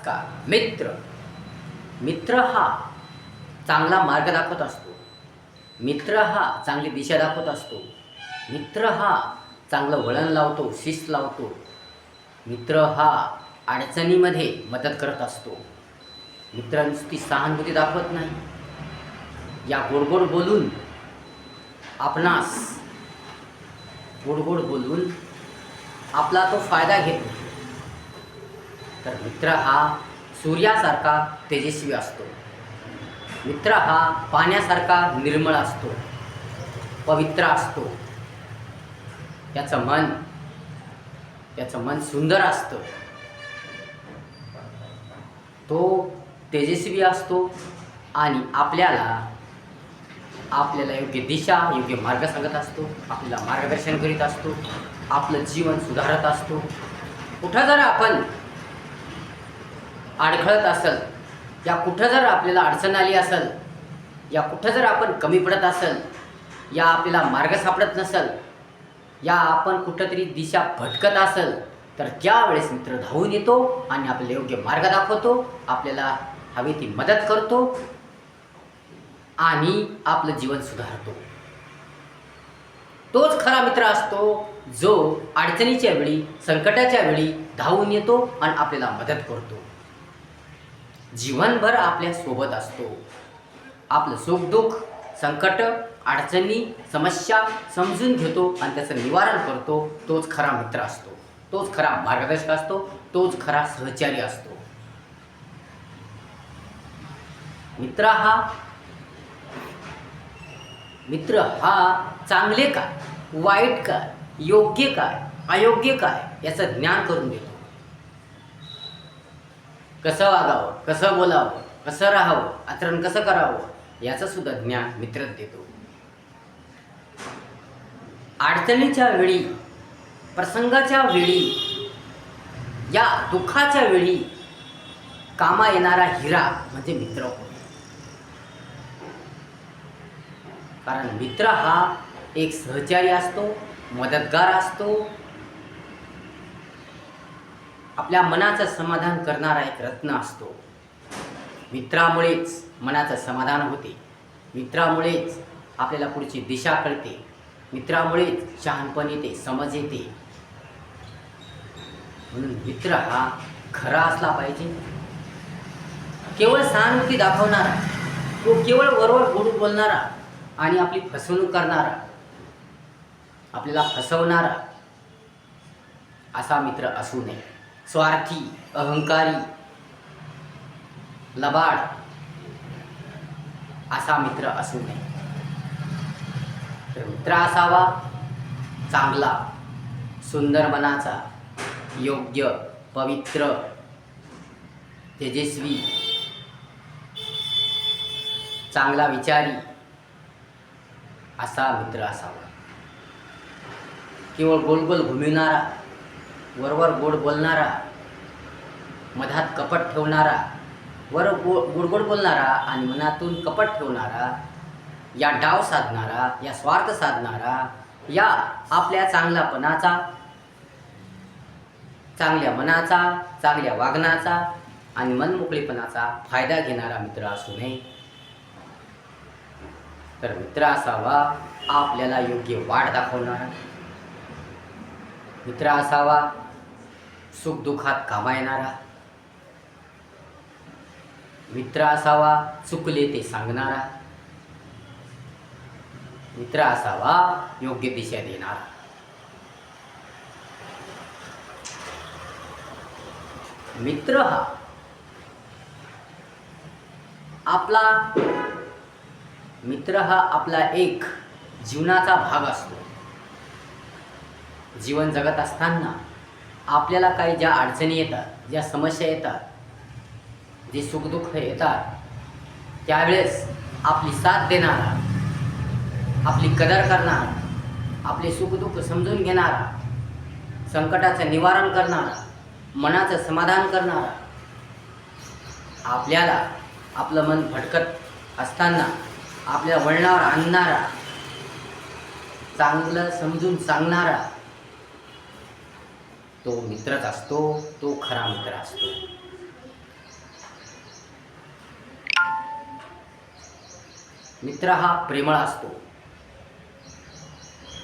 नमस्कार. मित्र. मित्र हा चांगला मार्ग दाखवत असतो. मित्र हा चांगली दिशा दाखवत असतो. मित्र हा चांगलं वळण लावतो शिस्त लावतो. मित्र हा अडचणीमध्ये मदत करत असतो. मित्र नुसती सहानुभूती दाखवत नाही. या गोडगोड बोलून आपणास गोडगोड बोलून आपला तो फायदा घेतो. तर मित्र हा सूर्यासारखा तेजस्वी असतो. मित्र हा पाण्यासारखा निर्मळ असतो. पवित्र असतो. त्याचं मन त्याचं मन सुंदर असतं. तो तेजस्वी असतो आणि आपल्याला आपल्याला योग्य दिशा योग्य मार्ग सांगत असतो. आपल्याला मार्गदर्शन करीत असतो. आपलं जीवन सुधारत असतो. कुठं जर आपण अडखळत असेल या कुठं जर आपल्याला अडचण आली असेल या कुठं जर आपण कमी पडत असेल या आपल्याला मार्ग सापडत नसेल या आपण कुठंतरी दिशा भटकत असेल तर त्यावेळेस मित्र धावून येतो आणि आपल्याला योग्य मार्ग दाखवतो आपल्याला हवी ती मदत करतो आणि आपलं जीवन सुधारतो. तोच खरा मित्र असतो जो अडचणीच्या वेळी संकटाच्या वेळी धावून येतो आणि आपल्याला मदत करतो. जीवनभर आपल्यासोबत असतो. आपलं सुखदुःख संकट अडचणी समस्या समजून घेतो आणि त्याचं निवारण करतो. तोच खरा मित्र असतो. तोच खरा मार्गदर्शक असतो. तोच खरा सहचारी असतो. मित्र हा मित्र हा चांगले काय वाईट काय योग्य काय अयोग्य काय याचं ज्ञान करून देतो. कसं वागावं कसं बोलावं कसं राहावं आचरण कसं करावं याचं सुद्धा ज्ञान मित्रच देतो. अडचणीच्या वेळी प्रसंगाच्या वेळी या दुःखाच्या वेळी कामा येणारा हिरा म्हणजे मित्र होय. कारण मित्र हा एक सहचारी असतो मदतगार असतो आपल्या मनाचं समाधान करणारा एक रत्न असतो. मित्रामुळेच मनाचं समाधान होते. मित्रामुळेच आपल्याला पुढची दिशा कळते. मित्रामुळेच शहाणपण येते समज येते. म्हणून मित्र हा खरा असला पाहिजे. केवळ सहानुभूती दाखवणारा तो केवळ वरवर बोलून बोलणारा आणि आपली फसवणूक करणारा आपल्याला फसवणारा असा मित्र असू नये. स्वार्थी अहंकारी लबाड असा मित्र असू नये. तर मित्र असावा चांगला सुंदर मनाचा योग्य पवित्र तेजस्वी चांगला विचारी असा मित्र असावा. केवळ गोल गोल घुमिवणारा वरवर गोड बोलणारा मधात कपट ठेवणारा वर गो गोड गोड बोलणारा आणि मनातून कपट ठेवणारा या डाव साधणारा या स्वार्थ साधणारा या आपल्या चांगलापणाचा चांगल्या मनाचा चांगल्या वागण्याचा आणि मनमोकळेपणाचा फायदा घेणारा मित्र असू नये. तर मित्र असावा आपल्याला योग्य वाढ दाखवणारा. मित्र असावा सुखदुःखात कामा येणारा मित्र असावा चुकले ते सांगणारा. मित्र असावा योग्य दिशा देणारा. मित्र हा आपला मित्र हा आपला एक जीवनाचा भाग असतो. जीवन जगत असताना आपल्याला काही ज्या अडचणी येतात ज्या समस्या येतात जे सुखदुःख येतात त्यावेळेस आपली साथ देणारा आपली कदर करणारा आपले सुखदुःख समजून घेणारा संकटाचं निवारण करणारा मनाचं समाधान करणारा आपल्याला आपलं मन भटकत असताना आपल्या वळणावर आणणारा चांगलं समजून सांगणारा तो मित्रच असतो तो खरा मित्र असतो. मित्र हा प्रेमळ असतो.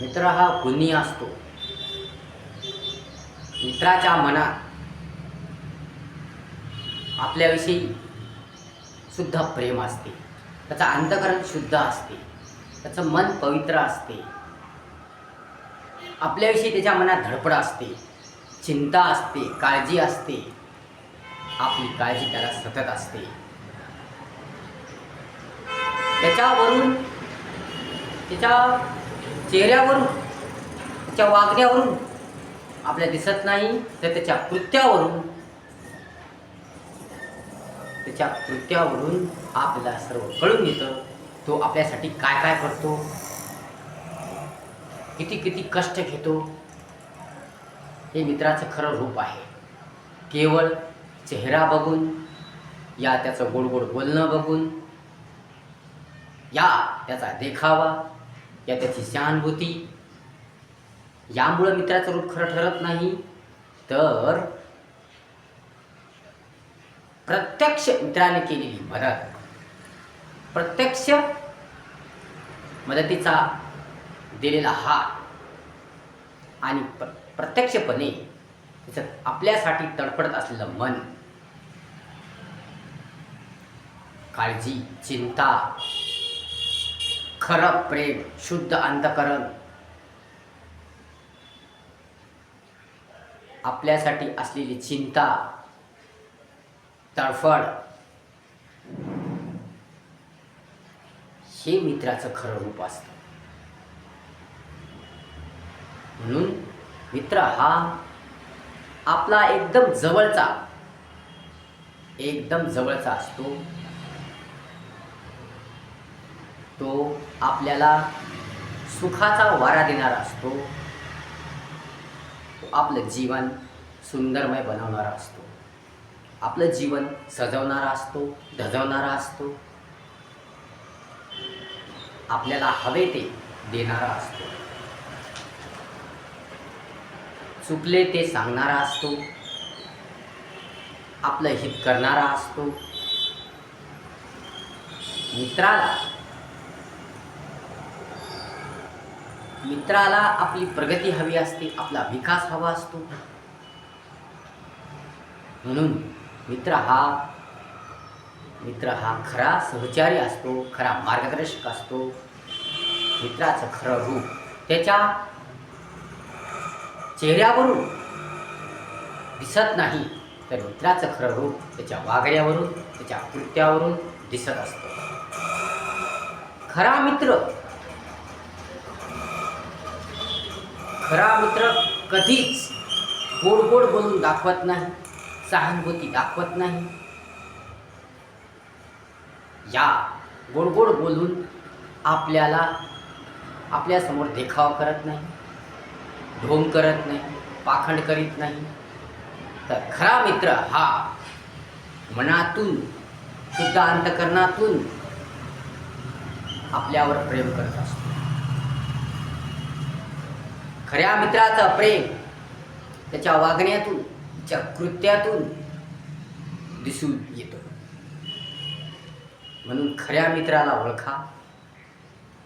मित्र हा गुन्ही असतो. मित्राच्या मनात आपल्याविषयी सुद्धा प्रेम असते. त्याचं अंतकरण शुद्ध असते. त्याचं मन पवित्र असते. आपल्याविषयी त्याच्या मनात धडपड असते. चिंता असते काळजी असते. आपली काळजी त्याला सतत असते. त्याच्यावरून त्याच्या चेहऱ्यावरून त्याच्या वागण्यावरून आपल्याला दिसत नाही तर त्याच्या कृत्यावरून त्याच्या कृत्यावरून आपल्याला सर्व कळून येतं तो आपल्यासाठी काय काय करतो किती किती कष्ट घेतो हे मित्राचं खरं रूप आहे. केवळ चेहरा बघून या त्याचं गोड गोड बोलणं बघून या त्याचा देखावा या त्याची सहानुभूती यामुळं मित्राचं रूप खरं ठरत नाही. तर प्रत्यक्ष मित्राने केलेली मदत प्रत्यक्ष मदतीचा दिलेला हात आणि प्र प्रत्यक्षपणे त्याचं आपल्यासाठी तडफडत असलेलं मन काळजी चिंता खरं प्रेम शुद्ध अंतकरण आपल्यासाठी असलेली चिंता तडफड हे मित्राचं खरं रूप असतं. म्हणून मित्र हा आपला एकदम जवळचा एकदम जवळचा असतो. तो आपल्याला सुखाचा वारा देणारा असतो. तो आपलं जीवन सुंदरमय बनवणारा असतो. आपलं जीवन सजवणारा असतो धजवणारा असतो. आपल्याला हवे ते देणारा असतो. चुकले ते सांगणारा असतो. आपलं हित करणारा असतो. मित्राला मित्राला आपली प्रगती हवी असते आपला विकास हवा असतो. म्हणून मित्र हा मित्र हा खरा सहचारी असतो खरा मार्गदर्शक असतो. मित्राचं खरं रूप त्याच्या चेहऱ्यावरून. दिसत नाही तर रुद्राचं खरं रूप त्याच्या वागण्यावरून त्याच्या कृत्यावरून दिसत असतो. खरा मित्र. खरा मित्र कधीच गोड गोड बोलून दाखवत नाही सहानुभूती दाखवत नाही. या गोड गोड बोलून आपल्याला आपल्यासमोर देखावा करत नाही. ढोंग करत नाही पाखंड करीत नाही. तर खरा मित्र हा मनातून शुद्ध अंतकरणातून आपल्यावर प्रेम करत असतो. खऱ्या मित्राचं प्रेम त्याच्या वागण्यातून त्याच्या कृत्यातून दिसून येतो. म्हणून खऱ्या मित्राला ओळखा.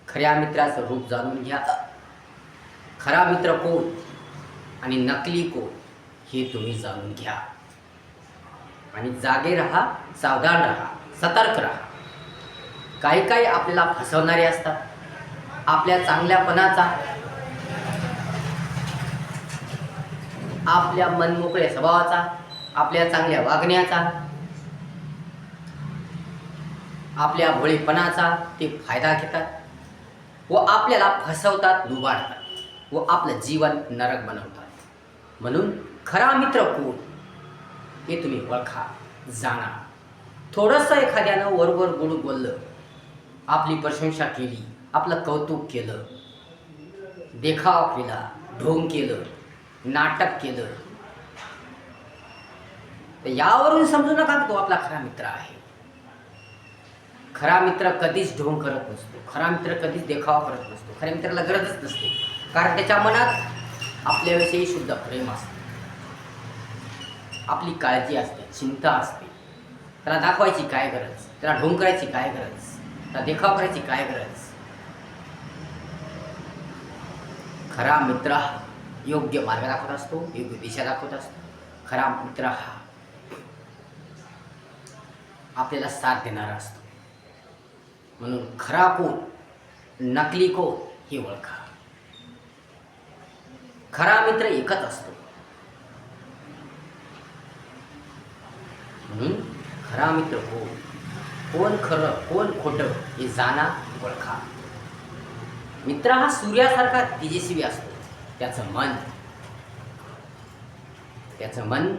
खऱ्या मित्राचं रूप जाणून घ्या. खरा मित्र कोण आणि नकली कोण हे तुम्ही जाणून घ्या. आणि जागे राहा सावधान राहा सतर्क राहा. काही काही आपल्याला फसवणारे असतात. आपल्या चांगल्यापणाचा आपल्या मनमोकळ्या स्वभावाचा आपल्या चांगल्या वागण्याचा आपल्या भोळेपणाचा ते फायदा घेतात व आपल्याला फसवतात लुबाडतात. व आपलं जीवन नरक बनवतात. म्हणून खरा मित्र कोण? हे तुम्ही ओळखा जाणा. थोडंसं एखाद्यानं वरवर बोलून बोललं आपली प्रशंसा केली आपलं कौतुक केलं देखावा केला ढोंग केलं नाटक केलं तर यावरून समजू नका की तो आपला खरा मित्र आहे. खरा मित्र कधीच ढोंग करत नसतो खरा मित्र कधीच देखावा करत नसतो खऱ्या मित्राला गरजच नसते. कारण त्याच्या मनात आपल्याविषयी शुद्ध प्रेम असते. आपली काळजी असते चिंता असते. त्याला दाखवायची काय गरज? त्याला ढोंग करायची काय गरज? त्याला देखाव करायची काय गरज? खरा मित्र हा योग्य मार्ग दाखवत असतो योग्य दिशा दाखवत असतो. खरा मित्र हा आपल्याला साथ देणारा असतो. म्हणून खरा कोण नकली कोण हे ओळखा. खरा मित्र एकच असतो. म्हणून खरा मित्र कोण कोण खरं कोण खोटं हे जाणा ओळखा. मित्र हा सूर्यासारखा तेजस्वी असतो. त्याचं मन त्याचं मन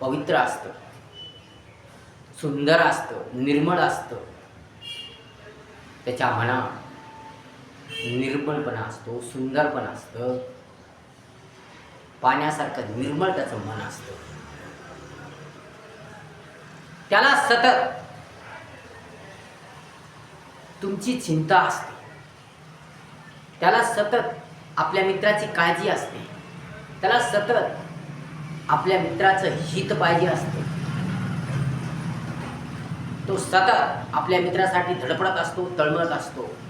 पवित्र असतं. सुंदर असतं निर्मळ असतं. त्याच्या मना निर्मळपणा असतो सुंदरपणा असतं. पाण्यासारखं निर्मळ त्याचं मन असतं. त्याला सतत तुमची चिंता असते. त्याला सतत आपल्या मित्राची काळजी असते. त्याला सतत आपल्या मित्राचं हित पाहिजे असतं. तो सतत आपल्या मित्रासाठी धडपडत असतो तळमळत असतो.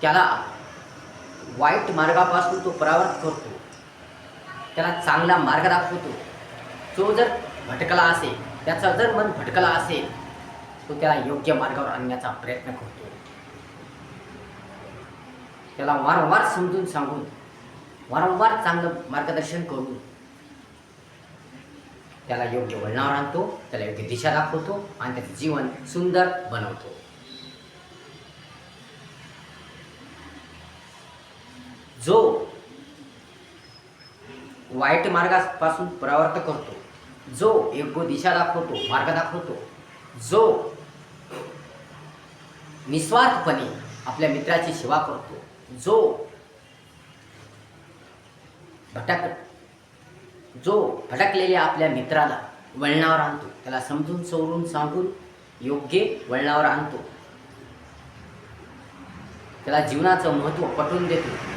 त्याला वाईट मार्गापासून तो परावर्त करतो. त्याला चांगला मार्ग दाखवतो. जो जर भटकला असेल त्याचा जर मन भटकला असेल तो त्याला योग्य मार्गावर आणण्याचा प्रयत्न करतो. त्याला वारंवार समजून सांगून वारंवार चांगलं मार्गदर्शन करून त्याला योग्य वळणावर आणतो त्याला योग्य दिशा दाखवतो आणि त्याचं जीवन सुंदर बनवतो. जो वाईट मार्गापासून प्रवर्त करतो जो योग्य दिशा दाखवतो मार्ग दाखवतो जो निस्वार्थपणे आपल्या मित्राची सेवा करतो जो भटक जो भटकलेल्या आपल्या मित्राला वळणावर आणतो त्याला समजून सवरून सांगून योग्य वळणावर आणतो. त्याला जीवनाचं महत्त्व पटवून देतो.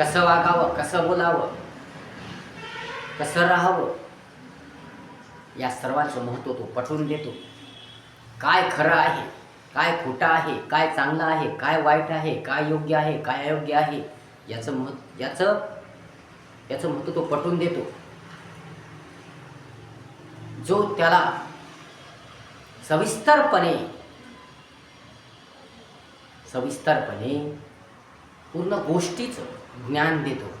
कसं वागावं कसं बोलावं कसं राहावं या सर्वांचं महत्त्व तो पटवून देतो. काय खरं आहे काय खोटं आहे काय चांगलं आहे काय वाईट आहे काय योग्य आहे काय अयोग्य आहे याचं महत्त्व याचं याचं महत्त्व तो पटवून देतो. जो त्याला सविस्तरपणे सविस्तरपणे पूर्ण गोष्टीचं ज्ञान देतो.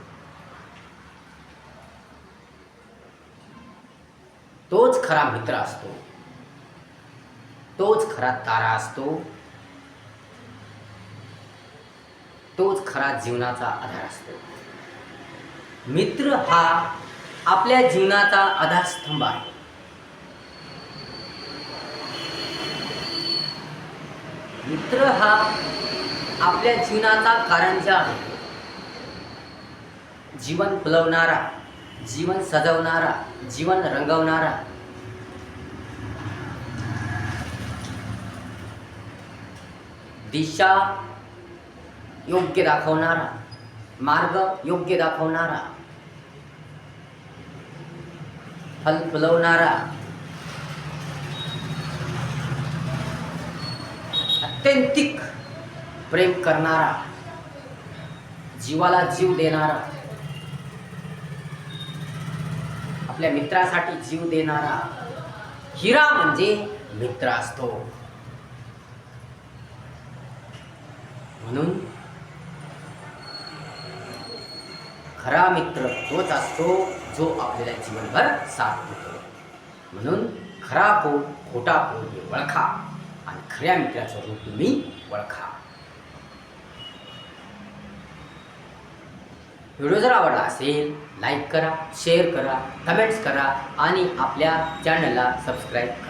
तोच खरा मित्र असतो. तोच खरा तारा असतो. तोच खरा जीवनाचा आधार असतो. मित्र हा आपल्या जीवनाचा आधारस्तंभ आहे. मित्र हा आपल्या जीवनाचा कारंजा आहे. जीवन फुलवणारा जीवन सजवणारा जीवन रंगवणारा. दिशा योग्य दाखवणारा मार्ग योग्य दाखवणारा. फल फुलवणारा. अत्यंतिक प्रेम करणारा. जीवाला जीव देणारा. आपल्या मित्रासाठी जीव देणारा हिरा म्हणजे मित्र असतो. म्हणून खरा मित्र तोच असतो जो आपल्याला जीवनभर साथ देतो. म्हणून खरा कोण खोटा कोण हे ओळखा आणि खऱ्या मित्राचं रूप तुम्ही ओळखा. व्हिडिओ जर आवडला असेल लाईक करा शेअर करा कमेंट्स करा आणि आपल्या चॅनलला सबस्क्राईब करा.